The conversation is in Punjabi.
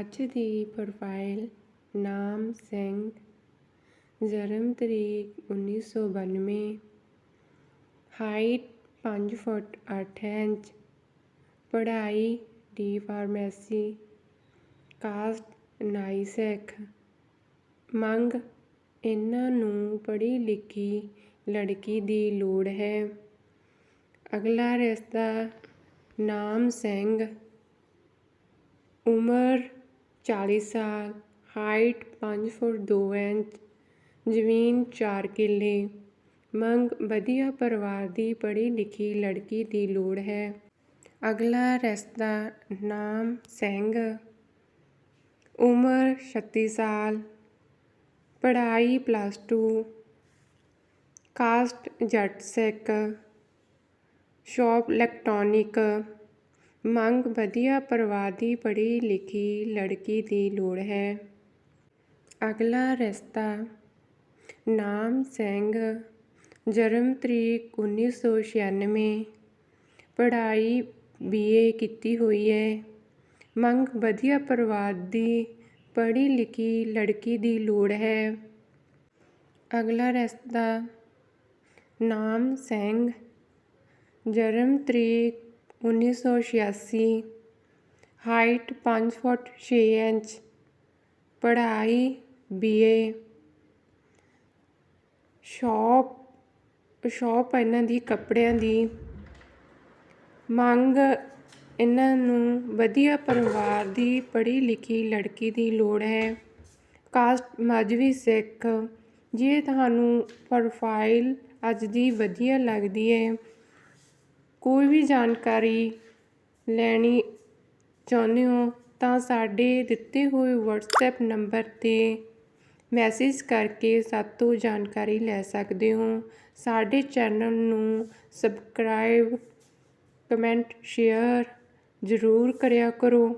ਅੱਜ ਦੀ ਪ੍ਰੋਫਾਈਲ ਨਾਮ ਸਿੰਘ, ਜਨਮ ਤਰੀਕ 1992 ਹਾਈਟ 5 ਫੁੱਟ 8 ਇੰਚ, ਪੜ੍ਹਾਈ ਡੀ ਫਾਰਮੇਸੀ ਕਾਸਟ ਨਾਈ ਸਿੱਖ। ਮੰਗ, ਇਹਨਾਂ ਨੂੰ ਪੜ੍ਹੀ ਲਿਖੀ ਲੜਕੀ ਦੀ ਲੋੜ ਹੈ। ਅਗਲਾ ਰਿਸ਼ਤਾ ਨਾਮ ਸਿੰਘ, ਉਮਰ 40 ਸਾਲ ਹਾਈਟ 5 ਫੁੱਟ 2 ਇੰਚ ਜ਼ਮੀਨ 4 ਕਿੱਲੇ ਮੰਗ ਵਧੀਆ ਪਰਿਵਾਰ ਦੀ ਪੜ੍ਹੀ ਲਿਖੀ ਲੜਕੀ ਦੀ ਲੋੜ ਹੈ ਅਗਲਾ ਰਿਸ਼ਤਾ ਨਾਮ ਸਿੰਘ ਉਮਰ 36 ਸਾਲ ਪੜ੍ਹਾਈ ਪਲੱਸ 2 ਕਾਸਟ ਜੱਟ ਸਿੱਖ ਸ਼ੌਪ ਇਲੈਕਟ੍ਰੋਨਿਕ ਮੰਗ ਵਧੀਆ ਪਰਿਵਾਰ ਦੀ ਪੜ੍ਹੀ ਲਿਖੀ ਲੜਕੀ ਦੀ ਲੋੜ ਹੈ। ਅਗਲਾ ਰਸਤਾ, ਨਾਮ ਸਿੰਘ, ਜਨਮ ਤਰੀਕ 1996 ਪੜ੍ਹਾਈ ਬੀਏ ਕੀਤੀ ਹੋਈ ਹੈ। ਮੰਗ ਵਧੀਆ ਪਰਿਵਾਰ ਦੀ ਪੜ੍ਹੀ ਲਿਖੀ ਲੜਕੀ ਦੀ ਲੋੜ ਹੈ। ਅਗਲਾ ਰਸਤਾ, ਨਾਮ ਸਿੰਘ, ਜਨਮ ਤਰੀਕ 1986 ਹਾਈਟ ਪੰਜ ਫੁੱਟ ਛੇ ਇੰਚ, ਪੜ੍ਹਾਈ ਬੀ ਏ ਸ਼ੌਪ ਸ਼ੌਪ ਇਹਨਾਂ ਦੀ ਕੱਪੜਿਆਂ ਦੀ। ਮੰਗ ਇਹਨਾਂ ਨੂੰ ਵਧੀਆ ਪਰਿਵਾਰ ਦੀ ਪੜ੍ਹੀ ਲਿਖੀ ਲੜਕੀ ਦੀ ਲੋੜ ਹੈ। ਕਾਸਟ ਮਾਝਵੀ ਸਿੱਖ। ਜੇ ਤੁਹਾਨੂੰ ਪ੍ਰੋਫਾਈਲ ਅੱਜ ਦੀ ਵਧੀਆ ਲੱਗਦੀ ਹੈ ਕੋਈ ਵੀ ਜਾਣਕਾਰੀ ਲੈਣੀ ਚਾਹੁੰਦੇ ਹੋ ਤਾਂ ਸਾਡੇ ਦਿੱਤੇ ਹੋਏ ਵਟਸਐਪ ਨੰਬਰ 'ਤੇ ਮੈਸੇਜ ਕਰਕੇ ਸਾਤੋਂ ਜਾਣਕਾਰੀ ਲੈ ਸਕਦੇ ਹੋ। ਸਾਡੇ ਚੈਨਲ ਨੂੰ ਸਬਸਕ੍ਰਾਈਬ ਕਮੈਂਟ ਸ਼ੇਅਰ ਜ਼ਰੂਰ ਕਰਿਆ ਕਰੋ।